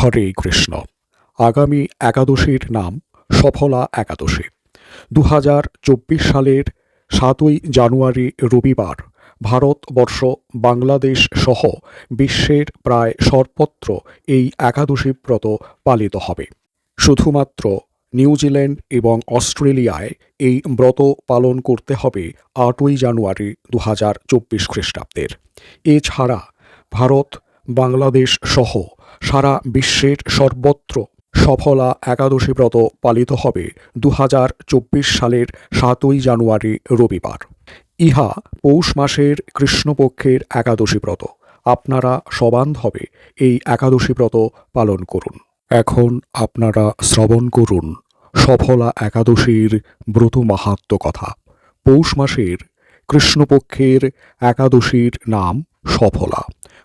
হরে কৃষ্ণ। আগামী একাদশীর নাম সফলা একাদশী। দু হাজার চব্বিশ সালের সাতই জানুয়ারি রবিবার ভারতবর্ষ বাংলাদেশ সহ বিশ্বের প্রায় সর্বত্র এই একাদশী ব্রত পালিত হবে। শুধুমাত্র নিউজিল্যান্ড এবং অস্ট্রেলিয়ায় এই ব্রত পালন করতে হবে আটই জানুয়ারি দু হাজার চব্বিশ খ্রিস্টাব্দের। এছাড়া ভারত, বাংলাদেশ সহ সারা বিশ্বের সর্বত্র সফলা একাদশী ব্রত পালিত হবে দু হাজার চব্বিশ সালের সাতই জানুয়ারি রবিবার। ইহা পৌষ মাসের কৃষ্ণপক্ষের একাদশী ব্রত। আপনারা সবান্ধবে এই একাদশী ব্রত পালন করুন। এখন আপনারা শ্রবণ করুন সফলা একাদশীর ব্রত মাহাত্ম কথা। পৌষ মাসের কৃষ্ণপক্ষের একাদশীর নাম সফলা।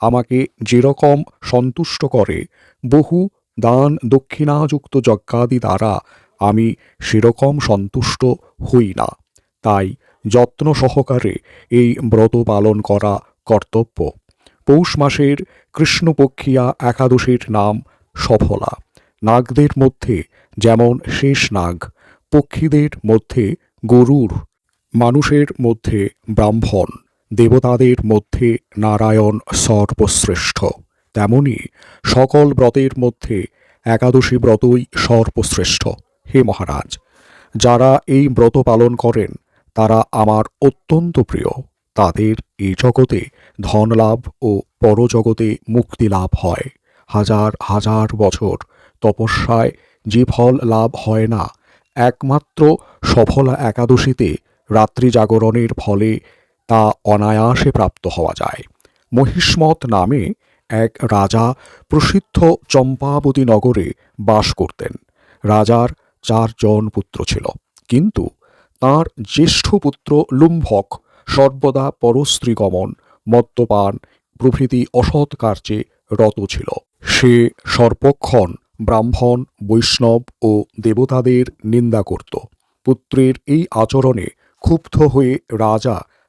আমাকে যেরকম সন্তুষ্ট করে, বহু দান দক্ষিণাযুক্ত যজ্ঞাদি দ্বারা আমি সেরকম সন্তুষ্ট হই না। তাই যত্ন সহকারে এই ব্রত পালন করা কর্তব্য। পৌষ মাসের কৃষ্ণপক্ষিয়া একাদশীর নাম সফলা। নাগদের মধ্যে যেমন শেষ নাগ, পক্ষীদের মধ্যে গরুর, মানুষের মধ্যে ব্রাহ্মণ। দেবতাদের মধ্যে নারায়ণ সর্বশ্রেষ্ঠ। তেমনি সকল ব্রতের মধ্যে একাদশী ব্রতই সর্বশ্রেষ্ঠ। হে মহারাজ, যারা এই ব্রত পালন করেন, তারা আমার অত্যন্ত প্রিয়। তাদের এই জগতে ধন লাভ ও পরজগতে মুক্তি লাভ হয়। হাজার হাজার বছর তপস্যায় যে ফল লাভ হয় না, একমাত্র সফলা একাদশীতে রাত্রি জাগরণের ফলে তা অনায়াসে প্রাপ্ত হওয়া যায়। মহিষ্মত নামে এক রাজা প্রসিদ্ধ চম্পাবতী নগরে বাস করতেন। রাজার চারজন পুত্র ছিল। কিন্তু তার জ্যেষ্ঠ পুত্র লুম্ভক সর্বদা পরস্ত্রীগমন মদ্যপান, প্রভৃতি অসৎ কার্যে রত ছিল। সে সর্বক্ষণ ব্রাহ্মণ, বৈষ্ণব ও দেবতাদের নিন্দা করত। পুত্রের এই আচরণে ক্ষুব্ধ হয়ে রাজা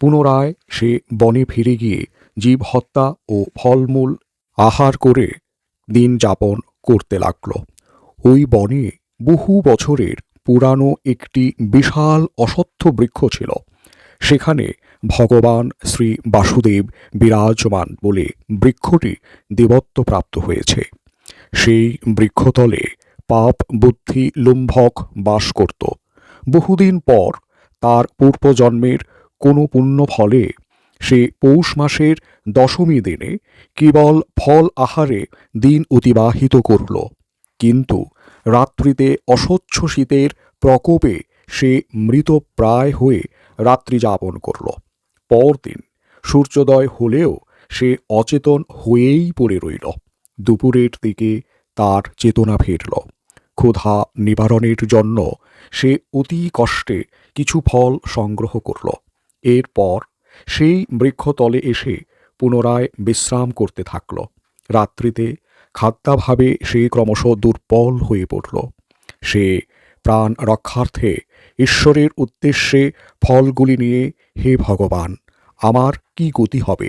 পুনরায় সে বনে ফিরে গিয়ে জীব হত্যা ও ফলমূল আহার করে দিন যাপন করতে লাগল। ওই বনে বহু বছরের পুরানো একটি বিশাল অসত্য বৃক্ষ ছিল। সেখানে ভগবান শ্রী বাসুদেব বিরাজমান বলে বৃক্ষটি দেবত্ব প্রাপ্ত হয়েছে। সেই বৃক্ষতলে পাপ বুদ্ধি লুম্ভক বাস করত। বহুদিন পর তার পূর্বজন্মের কোনো পুণ্য ফলে সে পৌষ মাসের দশমী দিনে কেবল ফল আহারে দিন অতিবাহিত করল। কিন্তু রাত্রিতে অস্বচ্ছ শীতের প্রকোপে সে মৃতপ্রায় হয়ে রাত্রি যাপন করল। পরদিন সূর্যোদয় হলেও সে অচেতন হয়েই পড়ে রইল। দুপুরের দিকে তার চেতনা ফিরল। ক্ষুধা নিবারণের জন্য সে অতি কষ্টে কিছু ফল সংগ্রহ করল। এরপর সেই বৃক্ষতলে এসে পুনরায় বিশ্রাম করতে থাকল। রাত্রিতে খাদ্যাভাবে সে ক্রমশ দুর্বল হয়ে পড়ল। সে প্রাণ রক্ষার্থে ঈশ্বরের উদ্দেশ্যে ফলগুলি নিয়ে, হে ভগবান, আমার কি গতি হবে?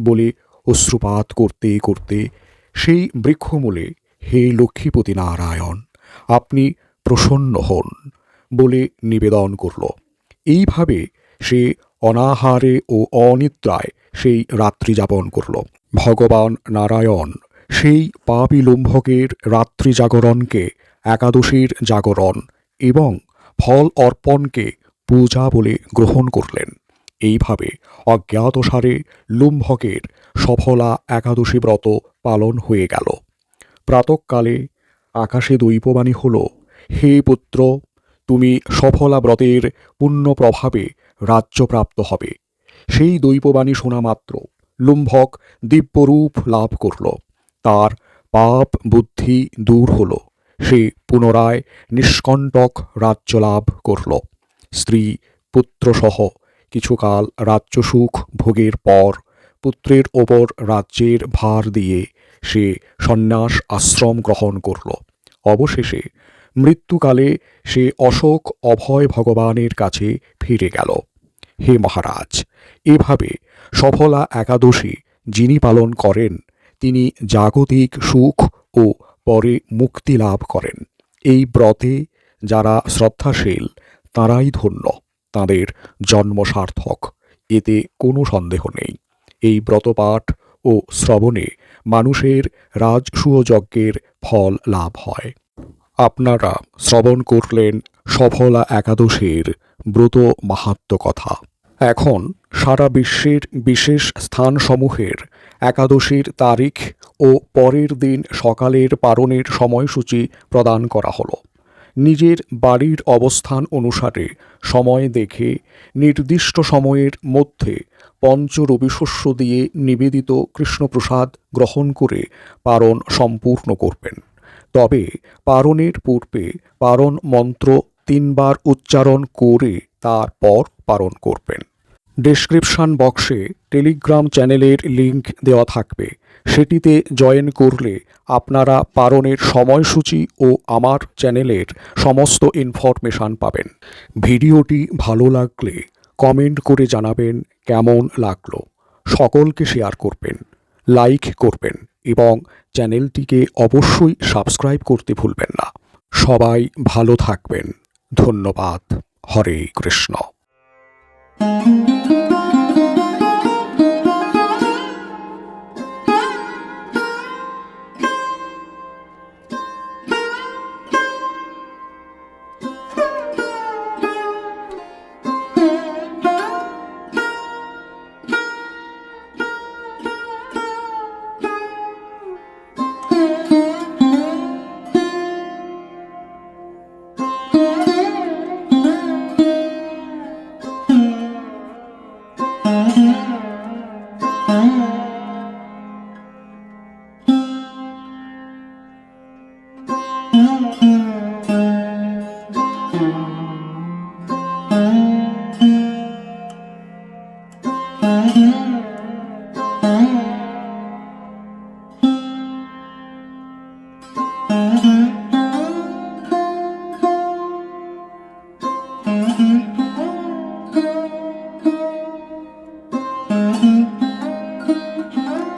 বলে অশ্রুপাত করতে করতে সেই বৃক্ষমূলে, হে লক্ষ্মীপতি নারায়ণ, আপনি প্রসন্ন হন বলে নিবেদন করল। এইভাবে সে অনাহারে ও অনিদ্রায় সেই রাত্রি যাপন করল। ভগবান নারায়ণ সেই পাপি লুম্ভকের রাত্রি জাগরণকে, একাদশীর জাগরণ এবং ফল অর্পণকে পূজা বলে গ্রহণ করলেন। এইভাবে অজ্ঞাতসারে লুম্ভকের সফলা একাদশী ব্রত পালন হয়ে গেল। প্রাতকালে আকাশে দৈববাণী হল, হে পুত্র, তুমি সফলা ব্রতের পুণ্য প্রভাবে রাজ্যপ্রাপ্ত হবে। সেই দৈববাণী শোনা মাত্র। লুম্ভক দিব্যরূপ লাভ করল। তার পাপ বুদ্ধি দূর হল। সে পুনরায় নিষ্কণ্টক রাজ্য লাভ করল। স্ত্রী পুত্রসহ কিছুকাল রাজ্যসুখ ভোগের পর পুত্রের ওপর রাজ্যের ভার দিয়ে সে সন্ন্যাস আশ্রম গ্রহণ করল। অবশেষে মৃত্যুকালে সে অশোক অভয় ভগবানের কাছে ফিরে গেল। হে মহারাজ, এভাবে সফলা একাদশী যিনি পালন করেন, তিনি জাগতিক সুখ ও পরে মুক্তি লাভ করেন। এই ব্রতে যারা শ্রদ্ধাশীল, তারাই ধন্য, তাদের জন্ম সার্থক, এতে কোনো সন্দেহ নেই। এই ব্রতপাঠ ও শ্রবণে মানুষের রাজসূয়যজ্ঞের ফল লাভ হয়। আপনারা শ্রবণ করলেন সফলা একাদশীর ব্রত মাহাত্ম কথা। এখন সারা বিশ্বের বিশেষ স্থানসমূহের একাদশীর তারিখ ও পরের দিন সকালের পারণের সময়সূচি প্রদান করা হলো। নিজের বাড়ির অবস্থান অনুসারে সময় দেখে নির্দিষ্ট সময়ের মধ্যে পঞ্চ রবিশস্য দিয়ে নিবেদিত কৃষ্ণপ্রসাদ গ্রহণ করে পারণ সম্পূর্ণ করবেন। তবে পারণের পূর্বে পারণ মন্ত্র তিনবার উচ্চারণ করে তারপর পারণ করবেন। ডেসক্রিপশন বক্সে টেলিগ্রাম চ্যানেলের লিংক দেওয়া থাকবে। সেটিতে জয়েন করলে আপনারা পারণের সময়সূচি ও আমার চ্যানেলের সমস্ত ইনফরমেশান পাবেন। ভিডিওটি ভালো লাগলে কমেন্ট করে জানাবেন কেমন লাগল। সকলকে শেয়ার করবেন লাইক করবেন এবং চ্যানেলটিকে অবশ্যই সাবস্ক্রাইব করতে ভুলবেন না। সবাই ভালো থাকবেন। ধন্যবাদ। হরে কৃষ্ণ। Thank you. Mm-hmm.